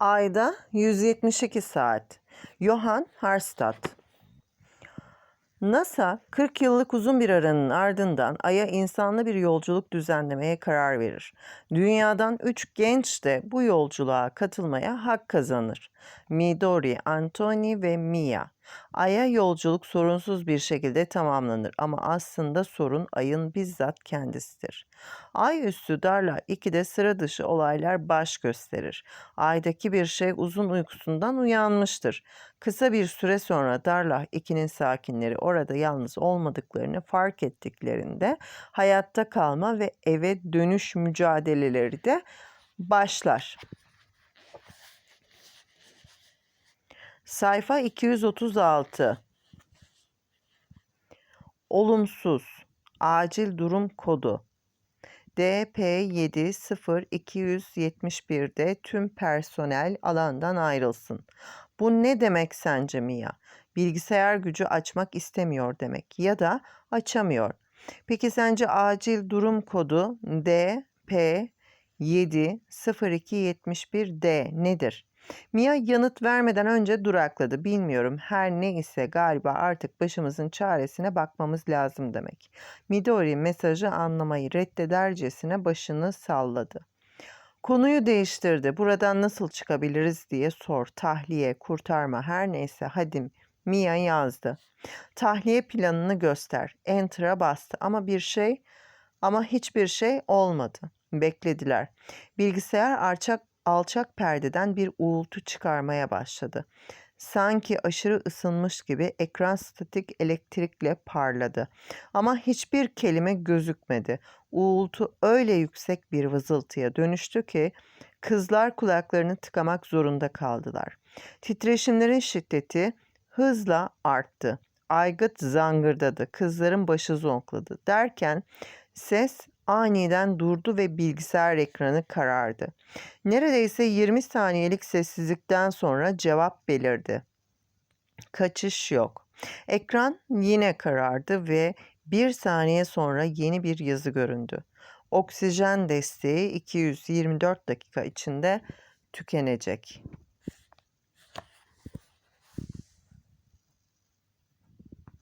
Ayda 172 saat. Johann Harstad. NASA 40 yıllık uzun bir aranın ardından Ay'a insanlı bir yolculuk düzenlemeye karar verir. Dünyadan 3 genç de bu yolculuğa katılmaya hak kazanır. Midori, Anthony ve Mia. Ay'a yolculuk sorunsuz bir şekilde tamamlanır ama aslında sorun Ay'ın bizzat kendisidir. Ay üstü Darla 2'de sıra dışı olaylar baş gösterir. Ay'daki bir şey uzun uykusundan uyanmıştır. Kısa bir süre sonra Darla 2'nin sakinleri orada yalnız olmadıklarını fark ettiklerinde hayatta kalma ve eve dönüş mücadeleleri de başlar. Sayfa 236. Olumsuz. Acil durum kodu. DP70271'de tüm personel alandan ayrılsın. Bu ne demek sence Mia? Bilgisayar gücü açmak istemiyor demek ya da açamıyor. Peki sence acil durum kodu DP70271D nedir? Mia yanıt vermeden önce durakladı. Bilmiyorum her ne ise galiba artık başımızın çaresine bakmamız lazım demek. Midori mesajı anlamayı reddedercesine başını salladı. Konuyu değiştirdi. Buradan nasıl çıkabiliriz diye sor. Tahliye, kurtarma her neyse hadi Mia yazdı. Tahliye planını göster. Enter'a bastı ama bir şey ama hiçbir şey olmadı. Beklediler. Bilgisayar alçak alçak perdeden bir uğultu çıkarmaya başladı. Sanki aşırı ısınmış gibi ekran statik elektrikle parladı. Ama hiçbir kelime gözükmedi. Uğultu öyle yüksek bir vızıltıya dönüştü ki kızlar kulaklarını tıkamak zorunda kaldılar. Titreşimlerin şiddeti hızla arttı. Aygıt zangırdadı. Kızların başı zonkladı. Derken ses aniden durdu ve bilgisayar ekranı karardı. Neredeyse 20 saniyelik sessizlikten sonra cevap belirdi. Kaçış yok. Ekran yine karardı ve bir saniye sonra yeni bir yazı göründü. Oksijen desteği 224 dakika içinde tükenecek.